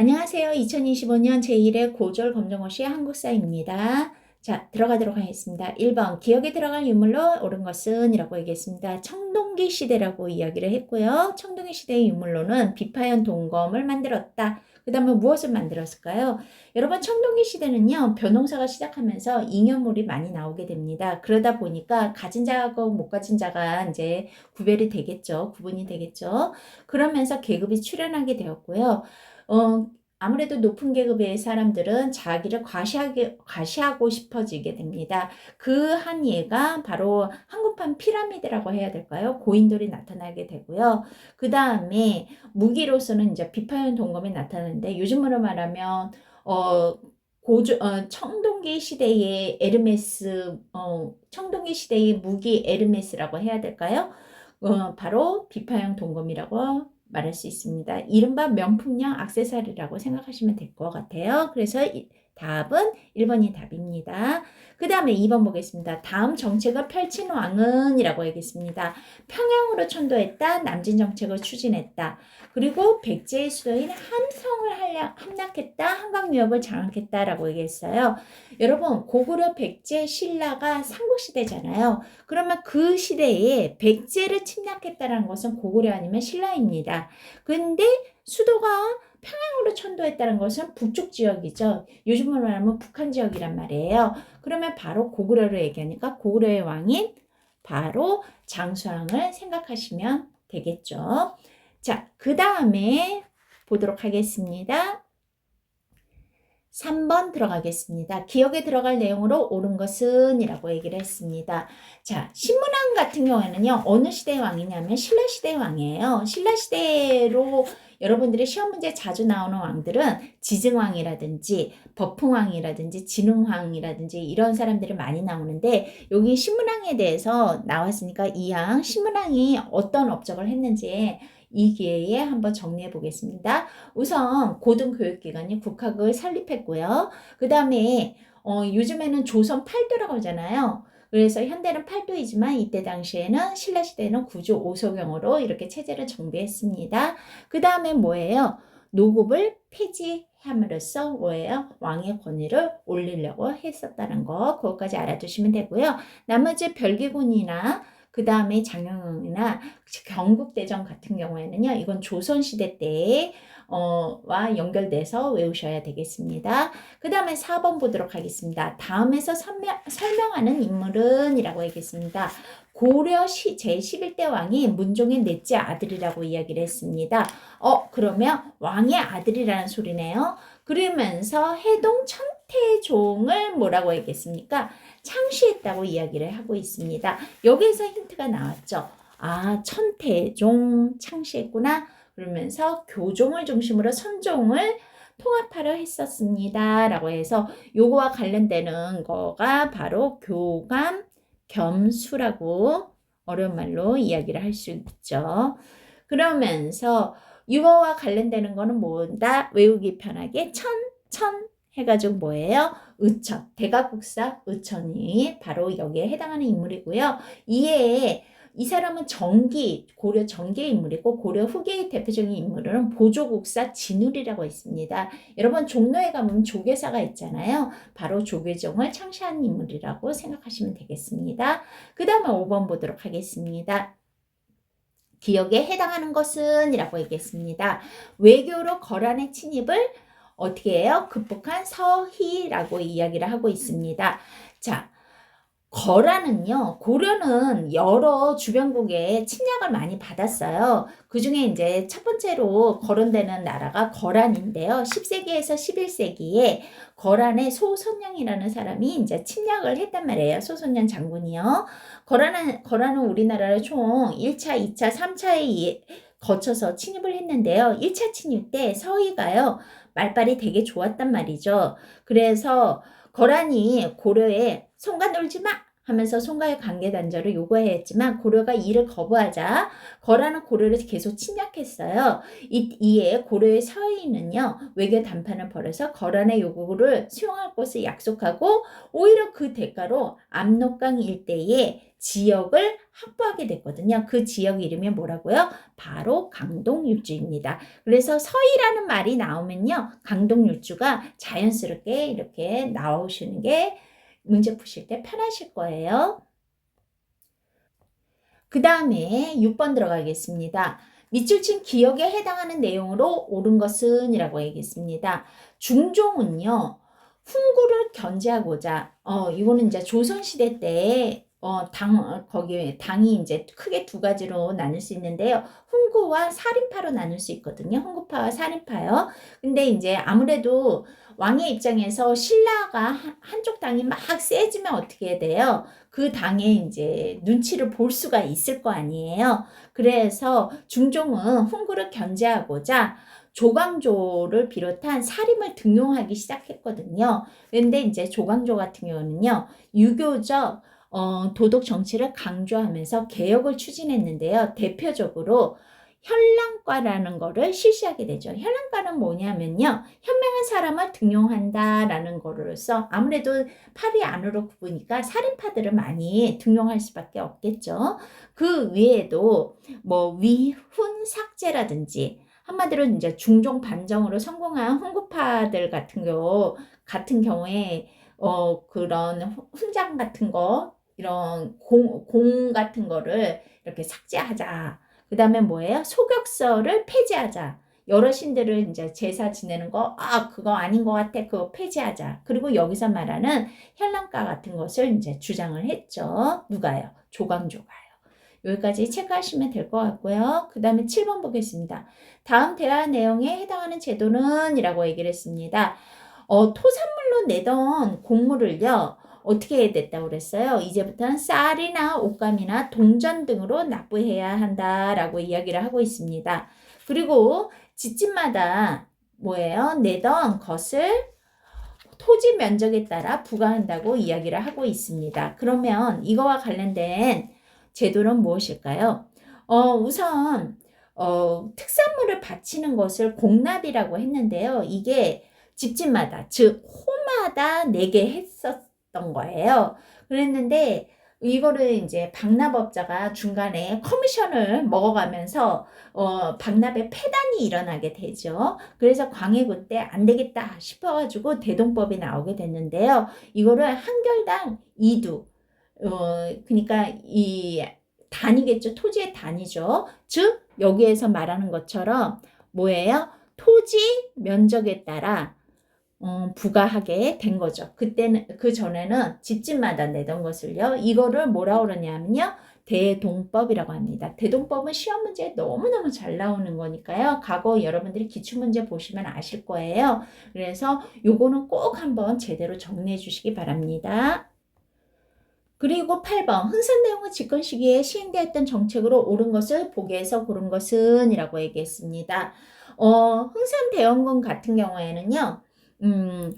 안녕하세요. 2025년 제1회 고졸 검정고시 한국사입니다. 자, 들어가도록 하겠습니다. 1번, 기억에 들어갈 유물로 옳은 것은 이라고 얘기했습니다. 청동기 시대라고 이야기를 했고요. 청동기 시대의 유물로는 비파현 동검을 만들었다. 그 다음에 무엇을 만들었을까요? 여러분, 청동기 시대는요, 변홍사가 시작하면서 잉여물이 많이 나오게 됩니다. 그러다 보니까 가진 자하고 못 가진 자가 이제 구별이 되겠죠. 구분이 되겠죠. 그러면서 계급이 출현하게 되었고요. 어, 아무래도 높은 계급의 사람들은 자기를 과시하게, 과시하고 싶어지게 됩니다. 그 한 예가 바로 한국판 피라미드라고 해야 될까요? 고인돌이 나타나게 되고요. 그 다음에 무기로서는 이제 비파현 동검이 나타나는데 요즘으로 말하면, 어, 고조, 어, 청동기 시대의 에르메스, 어, 청동기 시대의 무기 에르메스라고 해야 될까요? 어, 바로 비파형 동검이라고 말할 수 있습니다. 이른바 명품형 악세사리라고 생각하시면 될 것 같아요. 그래서 이, 답은 1번이 답입니다. 그 다음에 2번 보겠습니다. 다음 정책을 펼친 왕은 이라고 얘기했습니다. 평양으로 천도했다. 남진 정책을 추진했다. 그리고 백제의 수도인 함성을 함락했다. 한강 유역을 장악했다라고 얘기했어요. 여러분 고구려 백제 신라가 삼국시대잖아요. 그러면 그 시대에 백제를 침략했다는 것은 고구려 아니면 신라입니다. 근데 수도가 평양으로 천도했다는 것은 북쪽 지역이죠. 요즘으로 말하면 북한 지역이란 말이에요. 그러면 바로 고구려를 얘기하니까 고구려의 왕인 바로 장수왕을 생각하시면 되겠죠. 자, 그 다음에 보도록 하겠습니다. 3번 들어가겠습니다. 기억에 들어갈 내용으로 옳은 것은 이라고 얘기를 했습니다. 자, 신문왕 같은 경우에는요, 어느 시대의 왕이냐면 신라시대의 왕이에요. 신라시대로 여러분들이 시험 문제 자주 나오는 왕들은 지증왕이라든지 버풍왕이라든지 진흥왕이라든지 이런 사람들이 많이 나오는데 여기 신문왕에 대해서 나왔으니까 이왕 신문왕이 어떤 업적을 했는지 이 기회에 한번 정리해 보겠습니다. 우선 고등교육기관이 국학을 설립했고요. 그 다음에 어, 요즘에는 조선 8도라고 하잖아요. 그래서 현대는 8도이지만 이때 당시에는 신라시대는 구조 5소경으로 이렇게 체제를 정비했습니다. 그 다음에 뭐예요? 노급을 폐지함으로써 뭐예요? 왕의 권위를 올리려고 했었다는 거 그것까지 알아두시면 되고요. 나머지 별기군이나 그 다음에 장영이나 경국대전 같은 경우에는요. 이건 조선시대 때에 어, 와 연결돼서 외우셔야 되겠습니다. 그 다음에 4번 보도록 하겠습니다. 다음에서 설명, 설명하는 인물은 이라고 얘기했습니다. 고려 시, 제11대 왕이 문종의 넷째 아들이라고 이야기를 했습니다. 어, 그러면 왕의 아들이라는 소리네요. 그러면서 해동 천태종을 뭐라고 얘기했습니까? 창시했다고 이야기를 하고 있습니다. 여기에서 힌트가 나왔죠. 아, 천태종 창시했구나. 그러면서 교종을 중심으로 선종을 통합하려 했었습니다. 라고 해서 요거와 관련되는 거가 바로 교감 겸수라고 어려운 말로 이야기를 할 수 있죠. 그러면서 유어와 관련되는 거는 뭐다? 외우기 편하게 천, 천 해가지고 뭐예요? 의천, 대가국사 의천이 바로 여기에 해당하는 인물이고요. 이에 이 사람은 정기, 고려 정기의 인물이고 고려 후기의 대표적인 인물은 보조국사 진울이라고 있습니다. 여러분 종로에 가면 조계사가 있잖아요. 바로 조계종을 창시한 인물이라고 생각하시면 되겠습니다. 그 다음에 5번 보도록 하겠습니다. 기억에 해당하는 것은 이라고 얘기했습니다. 외교로 거란의 침입을 어떻게 해요? 극복한 서희라고 이야기를 하고 있습니다. 자, 거란은요, 고려는 여러 주변국에 침략을 많이 받았어요. 그 중에 이제 첫 번째로 거론되는 나라가 거란인데요. 10세기에서 11세기에 거란의 소선영이라는 사람이 이제 침략을 했단 말이에요. 소선영 장군이요. 거란은, 거란은 우리나라를 총 1차, 2차, 3차에 거쳐서 침입을 했는데요. 1차 침입 때 서희가요, 말빨이 되게 좋았단 말이죠. 그래서 거란이 고려에 손가 놀지 마! 하면서 송가의 관계 단절을 요구했지만 고려가 이를 거부하자 거라는 고려를 계속 침략했어요. 이, 이에 고려의 서인은요 외교 담판을 벌여서 거란의 요구를 수용할 것을 약속하고 오히려 그 대가로 압록강 일대에 지역을 확보하게 됐거든요. 그 지역 이름이 뭐라고요? 바로 강동육주입니다. 그래서 서이라는 말이 나오면요. 강동육주가 자연스럽게 이렇게 나오시는 게 문제 푸실 때 편하실 거예요. 그 다음에 6번 들어가겠습니다. 밑줄 친 기억에 해당하는 내용으로 옳은 것은 이라고 얘기했습니다. 중종은요, 훈구를 견제하고자, 어, 이거는 이제 조선시대 때 어, 당, 어, 거기, 당이 이제 크게 두 가지로 나눌 수 있는데요. 훈구와 살인파로 나눌 수 있거든요. 훈구파와 살인파요. 근데 이제 아무래도 왕의 입장에서 신라가 한쪽 당이 막 세지면 어떻게 돼요? 그 당에 이제 눈치를 볼 수가 있을 거 아니에요. 그래서 중종은 훈구를 견제하고자 조광조를 비롯한 사림을 등용하기 시작했거든요. 근데 이제 조광조 같은 경우는요, 유교적 어, 도덕 정치를 강조하면서 개혁을 추진했는데요. 대표적으로 현랑과라는 거를 실시하게 되죠. 현랑과는 뭐냐면요. 현명한 사람을 등용한다라는 거로서 아무래도 팔이 안으로 굽으니까 살인파들을 많이 등용할 수밖에 없겠죠. 그 외에도 뭐 위훈 삭제라든지 한마디로 이제 중종 반정으로 성공한 훈구파들 같은 경우 같은 경우에 어 그런 훈장 같은 거 이런 공, 공 같은 거를 이렇게 삭제하자. 그 다음에 뭐예요? 소격서를 폐지하자. 여러 신들을 이제 제사 지내는 거, 아, 그거 아닌 것 같아. 그거 폐지하자. 그리고 여기서 말하는 현랑가 같은 것을 이제 주장을 했죠. 누가요? 조광조가요. 여기까지 체크하시면 될 것 같고요. 그 다음에 7번 보겠습니다. 다음 대화 내용에 해당하는 제도는 이라고 얘기를 했습니다. 어, 토산물로 내던 곡물을요, 어떻게 됐다고 그랬어요? 이제부터는 쌀이나 옷감이나 동전 등으로 납부해야 한다라고 이야기를 하고 있습니다. 그리고 집집마다 뭐예요? 내던 것을 토지 면적에 따라 부과한다고 이야기를 하고 있습니다. 그러면 이거와 관련된 제도는 무엇일까요? 어, 우선 어, 특산물을 바치는 것을 공납이라고 했는데요. 이게 집집마다 즉 호마다 내게 했었 던 거예요. 그랬는데 이거를 이제 박납업자가 중간에 커미션을 먹어가면서 어, 박납의 폐단이 일어나게 되죠. 그래서 광해군 때 안 되겠다 싶어가지고 대동법이 나오게 됐는데요. 이거를 한 결당 2두 어, 그러니까 이 단위겠죠. 토지의 단위죠. 즉 여기에서 말하는 것처럼 뭐예요? 토지 면적에 따라 어, 부과하게 된 거죠. 그때는 그 전에는 집집마다 내던 것을요. 이거를 뭐라 그러냐면요. 대동법이라고 합니다. 대동법은 시험 문제에 너무너무 잘 나오는 거니까요. 과거 여러분들이 기출문제 보시면 아실 거예요. 그래서 요거는 꼭 한번 제대로 정리해 주시기 바랍니다. 그리고 8번 흥선 내용은 집권 시기에 시행되었던 정책으로 옳은 것을 보기에서 고른 것은 이라고 얘기했습니다. 어, 흥선 대원군 같은 경우에는요. 음,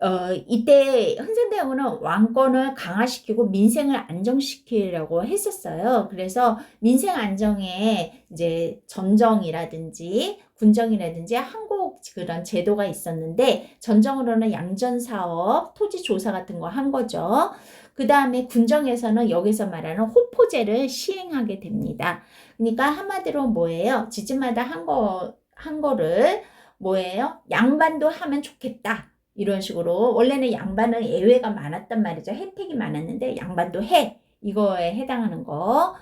어, 이때 흥선대원은 왕권을 강화시키고 민생을 안정시키려고 했었어요. 그래서 민생 안정에 이제 전정이라든지 군정이라든지 한국 그런 제도가 있었는데 전정으로는 양전 사업, 토지 조사 같은 거 한 거죠. 그 다음에 군정에서는 여기서 말하는 호포제를 시행하게 됩니다. 그러니까 한마디로 뭐예요? 지지마다 한 거, 한 거를 뭐예요? 양반도 하면 좋겠다. 이런 식으로 원래는 양반은 예외가 많았단 말이죠. 혜택이 많았는데 양반도 해. 이거에 해당하는 거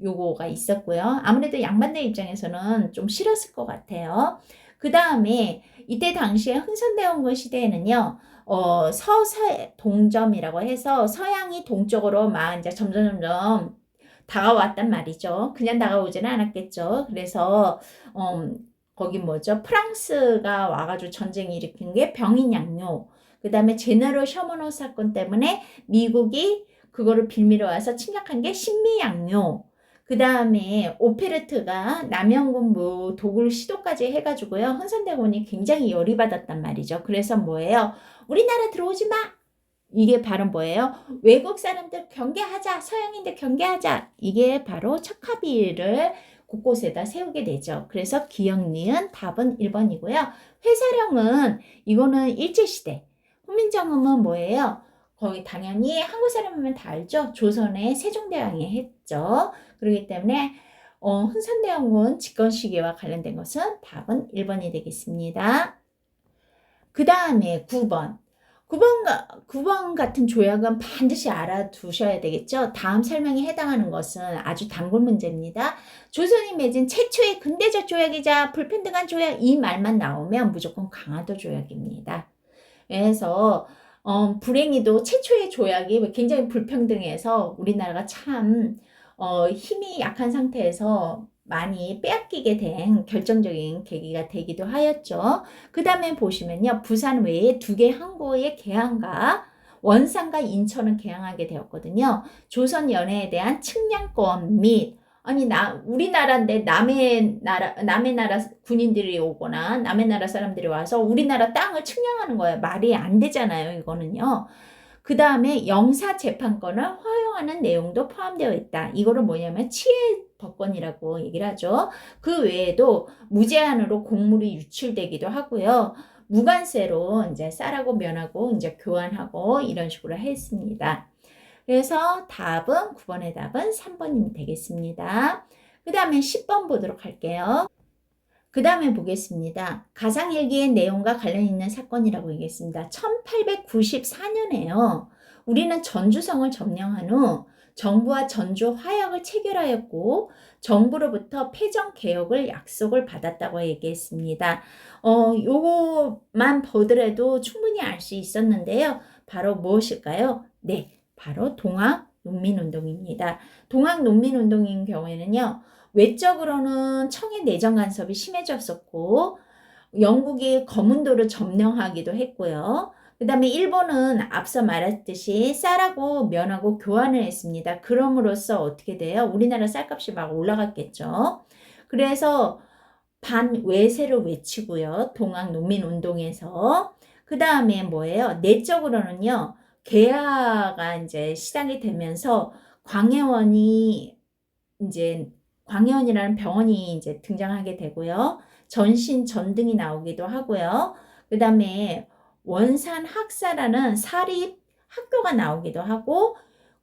요거가 있었고요. 아무래도 양반들 입장에서는 좀 싫었을 것 같아요. 그 다음에 이때 당시에 흥선대원군 시대에는요. 어, 서서 동점이라고 해서 서양이 동쪽으로 막 이제 점점 점점 다가왔단 말이죠. 그냥 다가오지는 않았겠죠. 그래서 음, 거기 뭐죠? 프랑스가 와가지고 전쟁 일으킨 게 병인 양요. 그 다음에 제너럴 셔머너 사건 때문에 미국이 그거를 빌미로 와서 침략한 게 신미양요. 그 다음에 오페르트가 남영군부 도굴 시도까지 해가지고요. 헌선대군이 굉장히 열이 받았단 말이죠. 그래서 뭐예요? 우리나라 들어오지 마! 이게 바로 뭐예요? 외국 사람들 경계하자, 서양인들 경계하자. 이게 바로 척합의를 곳곳에다 세우게 되죠. 그래서 기역, 니은 답은 1번이고요. 회사령은 이거는 일제시대. 훈민정음은 뭐예요? 거기 당연히 한국 사람이면 다 알죠. 조선의 세종대왕이 했죠. 그렇기 때문에 어, 흥선대원군 집권 시기와 관련된 것은 답은 1번이 되겠습니다. 그 다음에 9번. 9번, 9번 같은 조약은 반드시 알아두셔야 되겠죠. 다음 설명에 해당하는 것은 아주 단골 문제입니다. 조선이 맺은 최초의 근대적 조약이자 불평등한 조약 이 말만 나오면 무조건 강화도 조약입니다. 그래서 어, 불행히도 최초의 조약이 굉장히 불평등해서 우리나라가 참 어, 힘이 약한 상태에서 많이 빼앗기게 된 결정적인 계기가 되기도 하였죠. 그 다음에 보시면요. 부산 외에 두 개 항구의 개항과 원산과 인천은 개항하게 되었거든요. 조선 연해에 대한 측량권 및 아니 나 우리나라인데 남의 나라 남의 나라 군인들이 오거나 남의 나라 사람들이 와서 우리나라 땅을 측량하는 거예요. 말이 안 되잖아요. 이거는요. 그 다음에 영사 재판권을 허용하는 내용도 포함되어 있다. 이거를 뭐냐면 치해 법권이라고 얘기를 하죠. 그 외에도 무제한으로 곡물이 유출되기도 하고요. 무관세로 이제 쌀하고 면하고 이제 교환하고 이런 식으로 했습니다. 그래서 답은 9번의 답은 3번이 되겠습니다. 그 다음에 10번 보도록 할게요. 그 다음에 보겠습니다. 가상일기의 내용과 관련 있는 사건이라고 얘기했습니다. 1894년에요. 우리는 전주성을 점령한 후 정부와 전주 화약을 체결하였고 정부로부터 패정 개혁을 약속을 받았다고 얘기했습니다. 어, 요거만 보더라도 충분히 알 수 있었는데요. 바로 무엇일까요? 네, 바로 동학 농민운동입니다. 동학 농민운동인 경우에는요. 외적으로는 청의 내정 간섭이 심해졌었고 영국이 거문도를 점령하기도 했고요. 그 다음에 일본은 앞서 말했듯이 쌀하고 면하고 교환을 했습니다. 그럼으로써 어떻게 돼요? 우리나라 쌀값이 막 올라갔겠죠. 그래서 반외세를 외치고요. 동학 농민 운동에서. 그 다음에 뭐예요? 내적으로는요. 개화가 이제 시작이 되면서 광해원이 이제 광해원이라는 병원이 이제 등장하게 되고요. 전신 전등이 나오기도 하고요. 그 다음에 원산 학사라는 사립 학교가 나오기도 하고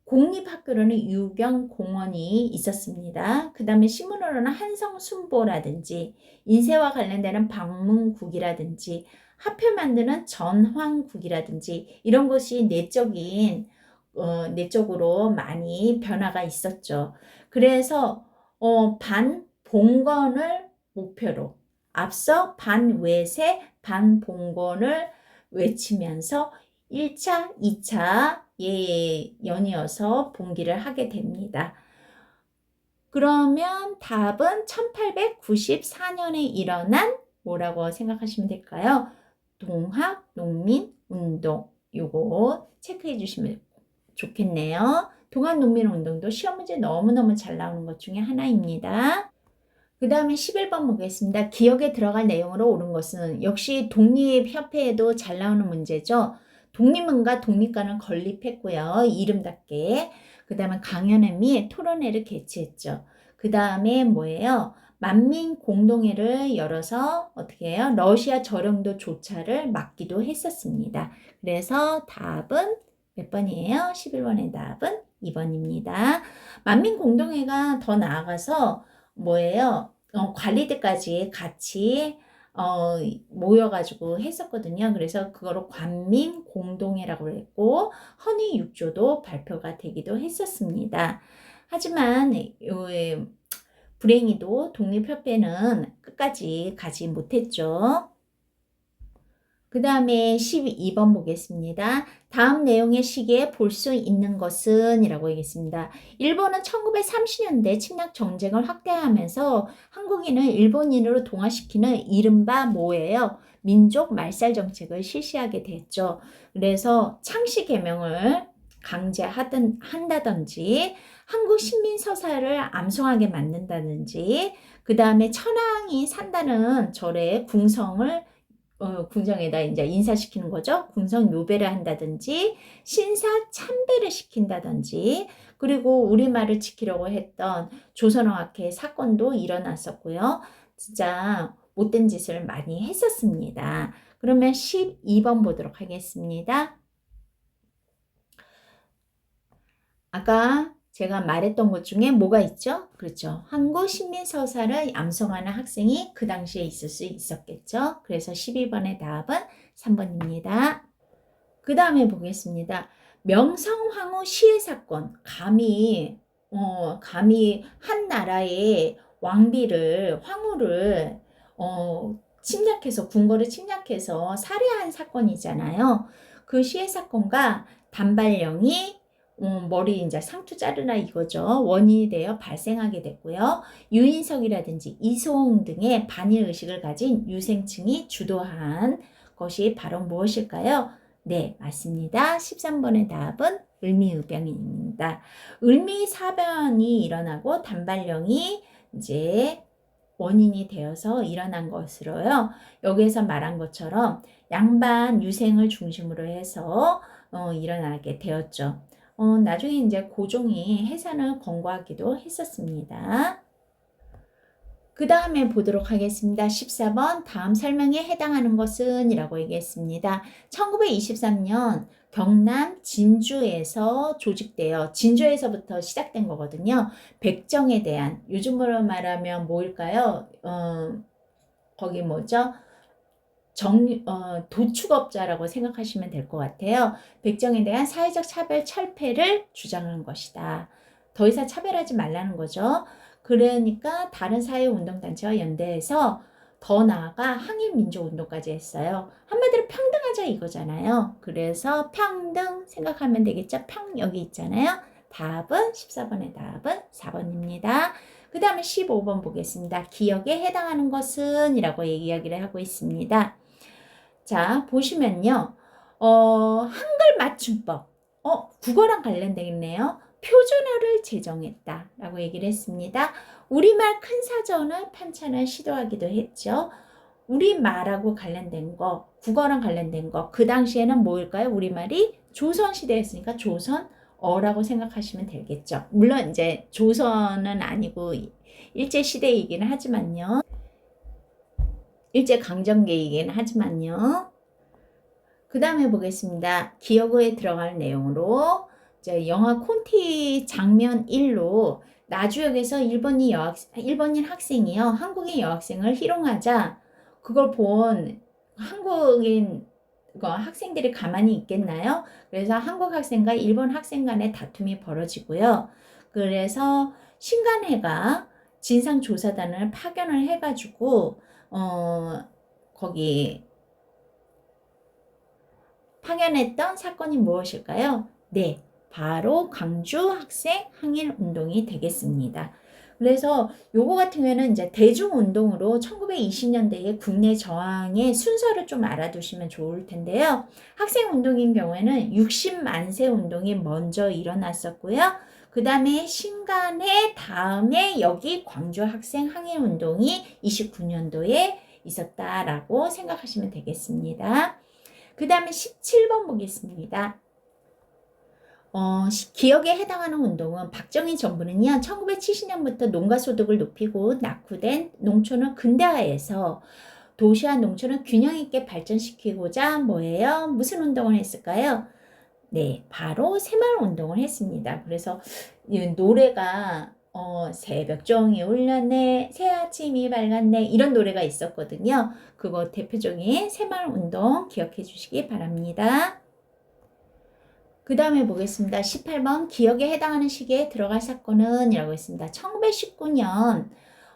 공립학교로는 유경 공원이 있었습니다. 그 다음에 신문으로는 한성순보라든지 인쇄와 관련되는 방문국이라든지 화표 만드는 전황국이라든지 이런 것이 내적인 어, 내적으로 많이 변화가 있었죠. 그래서 어, 반봉건을 목표로 앞서 반외세 반봉건을 외치면서 1차, 2차 예, 연이어서 봉기를 하게 됩니다. 그러면 답은 1894년에 일어난 뭐라고 생각하시면 될까요? 동학 농민 운동 요거 체크해 주시면 좋겠네요. 동학 농민 운동도 시험 문제 너무너무 잘 나오는 것 중에 하나입니다. 그 다음에 11번 보겠습니다. 기억에 들어갈 내용으로 옳은 것은 역시 독립협회에도 잘 나오는 문제죠. 독립문과 독립관을 건립했고요. 이름답게. 그 다음에 강연회 및 토론회를 개최했죠. 그 다음에 뭐예요? 만민 공동회를 열어서 어떻게 해요? 러시아 저령도 조차를 막기도 했었습니다. 그래서 답은 몇 번이에요? 11번의 답은 2번입니다. 만민 공동회가 더 나아가서 뭐예요? 어, 관리들까지 같이 어, 모여가지고 했었거든요. 그래서 그거를 관민 공동회라고 했고 허니 육조도 발표가 되기도 했었습니다. 하지만 요, 불행히도 독립협회는 끝까지 가지 못했죠. 그 다음에 12번 보겠습니다. 다음 내용의 시기에 볼 수 있는 것은 이라고 얘기했습니다. 일본은 1930년대 침략 정쟁을 확대하면서 한국인을 일본인으로 동화시키는 이른바 뭐예요? 민족 말살 정책을 실시하게 됐죠. 그래서 창씨 개명을 강제하든 한다든지 한국 신민 서사를 암송하게 만든다든지 그 다음에 천황이 산다는 절의 궁성을 어, 궁정에다 이제 인사시키는 거죠. 궁성 요배를 한다든지 신사 참배를 시킨다든지 그리고 우리말을 지키려고 했던 조선어학회 사건도 일어났었고요. 진짜 못된 짓을 많이 했었습니다. 그러면 12번 보도록 하겠습니다. 아까 제가 말했던 것 중에 뭐가 있죠? 그렇죠. 한국 신민서사를 암송하는 학생이 그 당시에 있을 수 있었겠죠. 그래서 12번의 답은 3번입니다. 그 다음에 보겠습니다. 명성황후 시해 사건. 감히, 어, 감히 한 나라의 왕비를, 황후를, 어, 침략해서, 궁궐을 침략해서 살해한 사건이잖아요. 그 시해 사건과 단발령이 음, 머리 이제 상투 자르라 이거죠. 원인이 되어 발생하게 됐고요. 유인석이라든지 이소홍 등의 반일 의식을 가진 유생층이 주도한 것이 바로 무엇일까요? 네, 맞습니다. 13번의 답은 을미의병입니다. 을미사변이 일어나고 단발령이 이제 원인이 되어서 일어난 것으로요. 여기에서 말한 것처럼 양반 유생을 중심으로 해서 어, 일어나게 되었죠. 어, 나중에 이제 고종이 해산을 권고하기도 했었습니다. 그 다음에 보도록 하겠습니다. 14번 다음 설명에 해당하는 것은 이라고 얘기했습니다. 1923년 경남 진주에서 조직되어 진주에서부터 시작된 거거든요. 백정에 대한 요즘으로 말하면 뭐일까요? 어, 거기 뭐죠? 정, 어, 도축업자라고 생각하시면 될 것 같아요. 백정에 대한 사회적 차별 철폐를 주장한 것이다. 더 이상 차별하지 말라는 거죠. 그러니까 다른 사회운동단체와 연대해서 더 나아가 항일민족운동까지 했어요. 한마디로 평등하자 이거잖아요. 그래서 평등 생각하면 되겠죠. 평 여기 있잖아요. 답은 14번의 답은 4번입니다. 그 다음에 15번 보겠습니다. 기억에 해당하는 것은 이라고 이야기를 하고 있습니다. 자, 보시면요. 어, 한글 맞춤법. 어, 국어랑 관련되겠네요. 표준어를 제정했다. 라고 얘기를 했습니다. 우리말 큰 사전을 편찬을 시도하기도 했죠. 우리말하고 관련된 거, 국어랑 관련된 거. 그 당시에는 뭐일까요? 우리말이 조선시대였으니까 조선어라고 생각하시면 되겠죠. 물론 이제 조선은 아니고 일제시대이기는 하지만요. 일제 강점기이긴 하지만요. 그 다음에 보겠습니다. 기억에 들어갈 내용으로 영화 콘티 장면 1로 나주역에서 일본인 여학 일본인 학생이요 한국인 여학생을 희롱하자 그걸 본 한국인 학생들이 가만히 있겠나요? 그래서 한국 학생과 일본 학생 간의 다툼이 벌어지고요. 그래서 신간회가 진상조사단을 파견을 해가지고 어, 거기 파견했던 사건이 무엇일까요? 네, 바로 광주 학생 항일 운동이 되겠습니다. 그래서 요거 같은 경우에는 이제 대중운동으로 1920년대의 국내 저항의 순서를 좀 알아두시면 좋을 텐데요. 학생운동인 경우에는 60만세 운동이 먼저 일어났었고요. 그 다음에 신간의 다음에 여기 광주 학생 항일 운동이 29년도에 있었다라고 생각하시면 되겠습니다. 그 다음에 17번 보겠습니다. 어, 기억에 해당하는 운동은 박정희 정부는요, 1970년부터 농가 소득을 높이고 낙후된 농촌을 근대화해서 도시와 농촌을 균형 있게 발전시키고자 뭐예요? 무슨 운동을 했을까요? 네, 바로 새마을 운동을 했습니다. 그래서 이 노래가 어, 새벽종이 울렸네, 새 아침이 밝았네 이런 노래가 있었거든요. 그거 대표적인 새마을 운동 기억해 주시기 바랍니다. 그 다음에 보겠습니다. 18번 기억에 해당하는 시기에 들어갈 사건은 이라고 했습니다. 1919년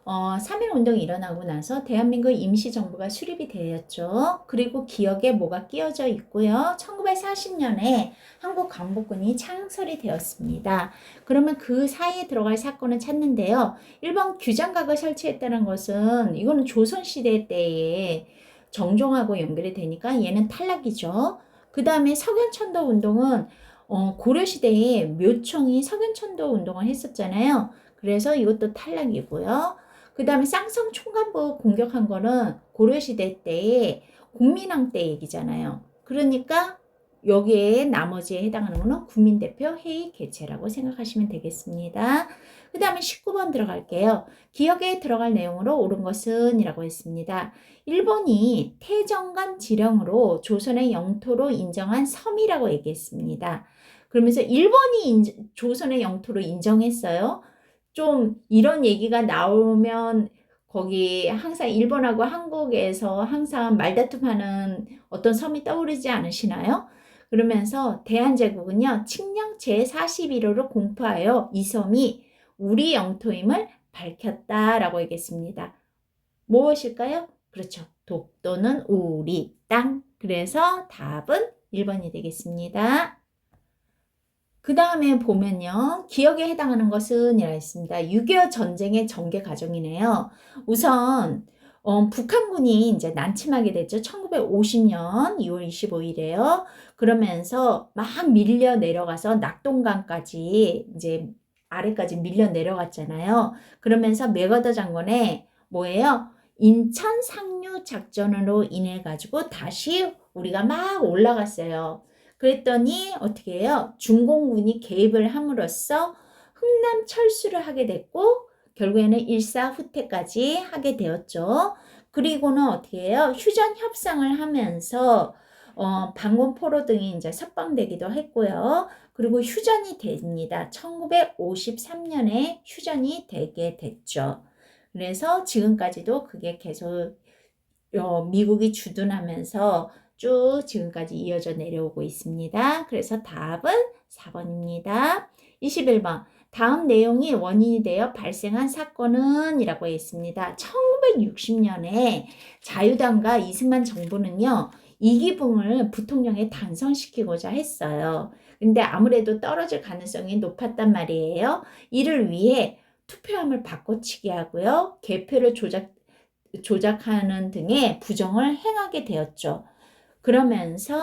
어, 3.1 운동이 일어나고 나서 대한민국 임시정부가 수립이 되었죠. 그리고 기억에 뭐가 끼어져 있고요. 1940년에 한국 강복군이 창설이 되었습니다. 그러면 그 사이에 들어갈 사건을 찾는데요. 일본 규장각을 설치했다는 것은 이거는 조선시대 때에 정종하고 연결이 되니까 얘는 탈락이죠. 그 다음에 석연천도 운동은 어, 고려시대에 묘청이 석연천도 운동을 했었잖아요. 그래서 이것도 탈락이고요. 그 다음에 쌍성 총관부 공격한 거는 고려시대 때에 국민왕 때 얘기잖아요. 그러니까 여기에 나머지에 해당하는 거는 국민대표 회의 개최라고 생각하시면 되겠습니다. 그 다음에 19번 들어갈게요. 기억에 들어갈 내용으로 옳은 것은 이라고 했습니다. 일본이 태정관 지령으로 조선의 영토로 인정한 섬이라고 얘기했습니다. 그러면서 일본이 인정- 조선의 영토로 인정했어요. 좀 이런 얘기가 나오면 거기 항상 일본하고 한국에서 항상 말다툼하는 어떤 섬이 떠오르지 않으시나요? 그러면서 대한제국은요, 칙령 제41호를 공포하여 이 섬이 우리 영토임을 밝혔다라고 얘기했습니다. 무엇일까요? 그렇죠. 독도는 우리 땅. 그래서 답은 1번이 되겠습니다. 그 다음에 보면요. 기억에 해당하는 것은 이라 했습니다. 6.25 전쟁의 전개 과정이네요. 우선 어, 북한군이 이제 난침하게 됐죠. 1950년 2월 25일에요. 그러면서 막 밀려 내려가서 낙동강까지 이제 아래까지 밀려 내려갔잖아요. 그러면서 메가더 장군의 뭐예요? 인천 상류 작전으로 인해 가지고 다시 우리가 막 올라갔어요. 그랬더니 어떻게 해요? 중공군이 개입을 함으로써 흥남 철수를 하게 됐고 결국에는 일사후퇴까지 하게 되었죠. 그리고는 어떻게 해요? 휴전 협상을 하면서 어, 방공 포로 등이 이제 석방되기도 했고요. 그리고 휴전이 됩니다. 1953년에 휴전이 되게 됐죠. 그래서 지금까지도 그게 계속 어, 미국이 주둔하면서 쭉 지금까지 이어져 내려오고 있습니다. 그래서 답은 4번입니다. 21번. 다음 내용이 원인이 되어 발생한 사건은 이라고 했습니다. 1960년에 자유당과 이승만 정부는요, 이기붕을 부통령에 당선시키고자 했어요. 근데 아무래도 떨어질 가능성이 높았단 말이에요. 이를 위해 투표함을 바꿔치기 하고요. 개표를 조작, 조작하는 등의 부정을 행하게 되었죠. 그러면서